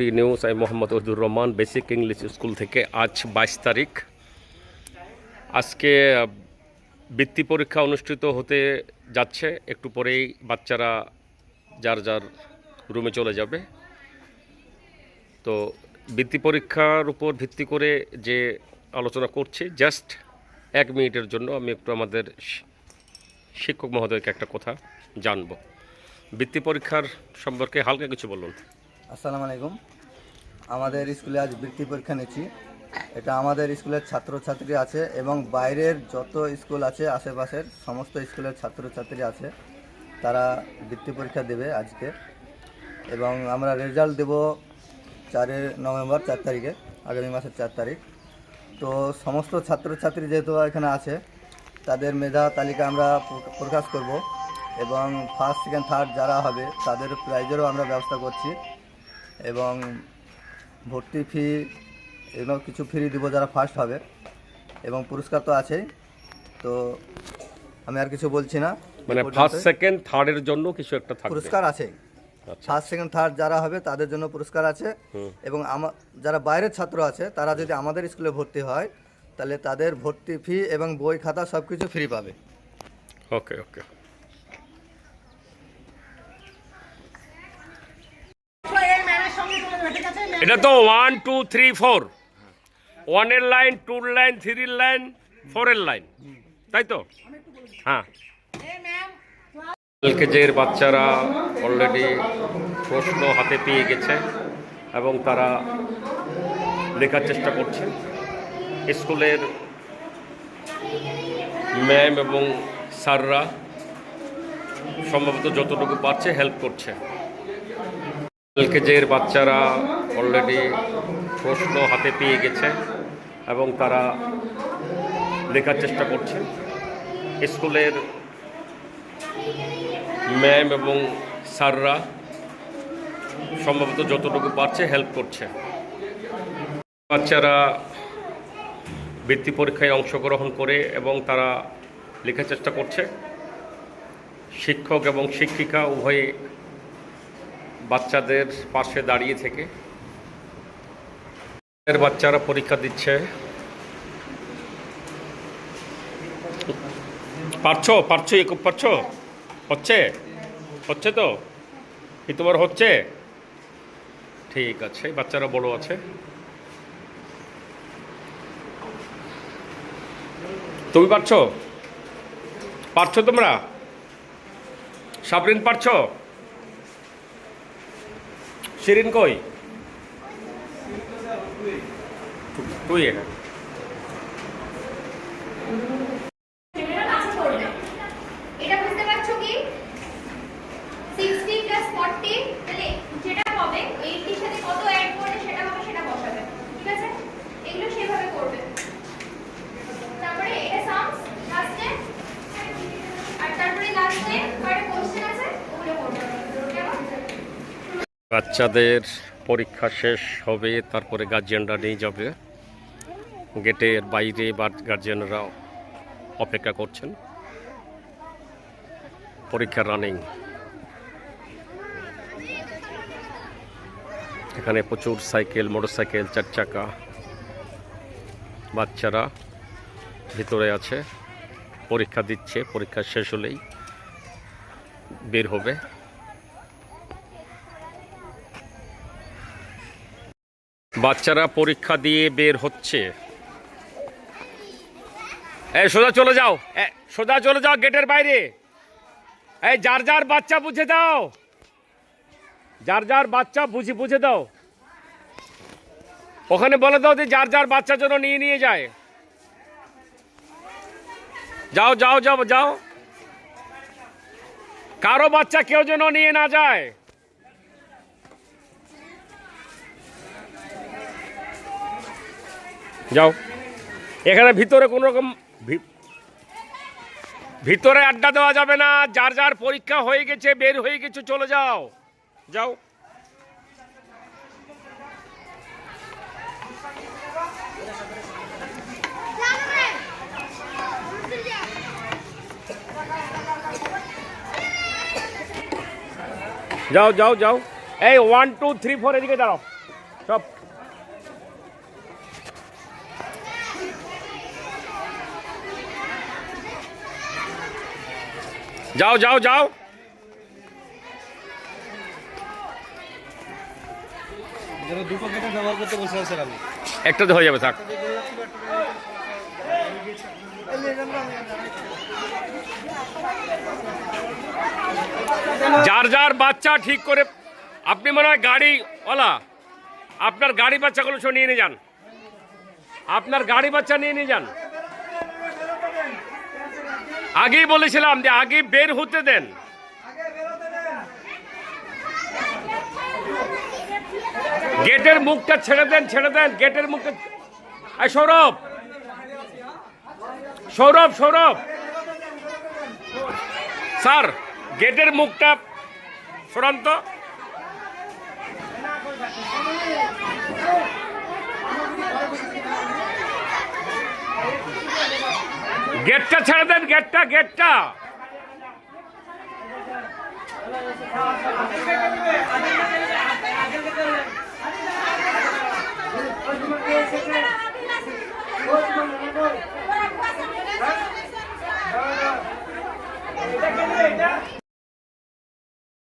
টি news আমি মোহাম্মদ উদ্দুর Rahman basic English school থেকে আজ বাইশ তারিখ। আজকে বৃত্তি পরীক্ষা অনুষ্ঠিত হতে যাচ্ছে, একটু পরেই বাচ্চারা যার যার রুমে চলে যাবে। তো বৃত্তি পরীক্ষার উপর ভিত্তি করে যে আলোচনা করছি জাস্ট এক মিনিটের জন্য আমি একটু আমাদের শিক্ষক মহোদয়কে একটা কথা জানব। বৃত্তি পরীক্ষার সম্পর্কে হালকা কিছু বলুন। আসসালামু আলাইকুম। আমাদের স্কুলে আজ বৃত্তি পরীক্ষা নিচ্ছি। এটা আমাদের স্কুলের ছাত্রছাত্রী আছে এবং বাইরের যত স্কুল আছে, আশেপাশের সমস্ত স্কুলের ছাত্রছাত্রী আছে, তারা বৃত্তি পরীক্ষা দেবে আজকে। এবং আমরা রেজাল্ট দেব চারের নভেম্বর, চার তারিখে, আগামী মাসের চার তারিখ। তো সমস্ত ছাত্রছাত্রী যেহেতু এখানে আছে, তাদের মেধা তালিকা আমরা প্রকাশ করব। এবং ফার্স্ট সেকেন্ড থার্ড যারা হবে, তাদের প্রাইজেরও আমরা ব্যবস্থা করছি। এবং ভর্তি ফি এগুলো কিছু ফ্রি দিব যারা ফার্স্ট হবে। এবং পুরস্কার তো আছেই। তো আমি আর কিছু বলছি না। মানে ফার্স্ট সেকেন্ড থার্ডের জন্য কিছু একটা থাকবে। পুরস্কার আছে। ফার্স্ট সেকেন্ড থার্ড যারা হবে তাদের জন্য পুরস্কার আছে। এবং আমা- যারা বাইরের ছাত্র আছে তারা যদি আমাদের স্কুলে ভর্তি হয় তাহলে তাদের ভর্তি ফি এবং বই খাতা সব কিছু ফ্রি পাবে। ওকে ওকে এটা তো ওয়ান টু থ্রি ফোর ওয়ানের লাইন টুর লাইন থ্রির লাইন ফোরের লাইন তাই তো? হ্যাঁ। এলকেজের বাচ্চারা অলরেডি প্রশ্ন হাতে পেয়ে গেছে এবং তারা লেখার চেষ্টা করছে। স্কুলের ম্যাম এবং স্যাররা সম্ভবত যতটুকু পারছে হেল্প করছে। এলকেজের বাচ্চারা অলরেডি প্রশ্ন হাতে পেয়ে গেছে এবং তারা লেখার চেষ্টা করছে। স্কুলের ম্যাম এবং স্যাররা সম্ভবত যতটুকু পারছে হেল্প করছে। বাচ্চারা বৃত্তি পরীক্ষায় অংশগ্রহণ করে এবং তারা লেখার চেষ্টা করছে। শিক্ষক এবং শিক্ষিকা উভয়ে বাচ্চাদের পাশে দাঁড়িয়ে থেকে। এর বাচ্চারা পরীক্ষা দিচ্ছে। পারছ? পারছ, এ পারছ? হচ্ছে? হচ্ছে তো? কি তোমার হচ্ছে? ঠিক আছে, বাচ্চারা বড় আছে। তুমি পারছ? পারছ তোমরা? সাবরিন, পারছ? শিরিন কই তুই এখানে এটা বুঝতে পারছ কি 60 প্লাস 40 তাহলে যেটা হবে 80 এর সাথে কত অ্যাড করলে সেটা হবে সেটা বসাবে ঠিক আছে এগুলো সেভাবে করবে তারপরে এটা সামস লাস্টে আর তারপরে লাস্টে কয়টা কোশ্চেন আছে ওগুলো করবে কেমন বাচ্চাদের পরীক্ষা শেষ হবে, তারপরে গার্জিয়ানরা নিয়ে যাবে। গেটের বাইরে বা গার্জিয়ানরা অপেক্ষা করছেন। পরীক্ষা রানিং এখানে প্রচুর সাইকেল, মোটরসাইকেল চার চাকা বাচ্চারা ভিতরে আছে। পরীক্ষা দিচ্ছে, পরীক্ষা শেষ হলেই বের হবে। বাচ্চারা পরীক্ষা দিয়ে বের হচ্ছে। এই সোজা চলে যাও। সোজা চলে যাও গেটের বাইরে। এই যার যার বাচ্চা বুঝে দাও। যার যার বাচ্চা বুঝে বুঝে দাও। ওখানে বলে দাও যে যার যার বাচ্চা যেন নিয়ে নিয়ে যায়। যাও যাও যাও যাও। কারও বাচ্চা কেউ যেন নিয়ে না যায়। যাও। এখানে ভিতরে কোনো রকম ভিতরে আড্ডা দেওয়া যাবে না। যার যার পরীক্ষা হয়ে গেছে, বের হয়ে গেছে, চলে যাও। যাও। যাও যাও যাও। এই ওয়ান টু থ্রি ফোর এদিকে দাঁড়াও। সব যাও যাও যাও। যারা দুটো গেটে ব্যবহার করতে বসে আছেন আমি একটাতে হয়ে যাবে থাক। যার যার বাচ্চা ঠিক করে আপনি মনে হয় গাড়িওয়ালা আপনার গাড়ি বাচ্চাগুলো সব নিয়ে নিয়ে যান। আপনার গাড়ি বাচ্চা নিয়ে নিয়ে যান। আগেই বলেছিলাম যে আগে বের হতে দেন। গেটের মুখটা ছেড়ে দেন ছেড়ে দেন, গেটের মুখটা সৌরভ। সৌরভ সৌরভ। স্যার, গেটের মুখটা সরান্ত গেটটা ছেড়ে দেন গেটটা গেটটা।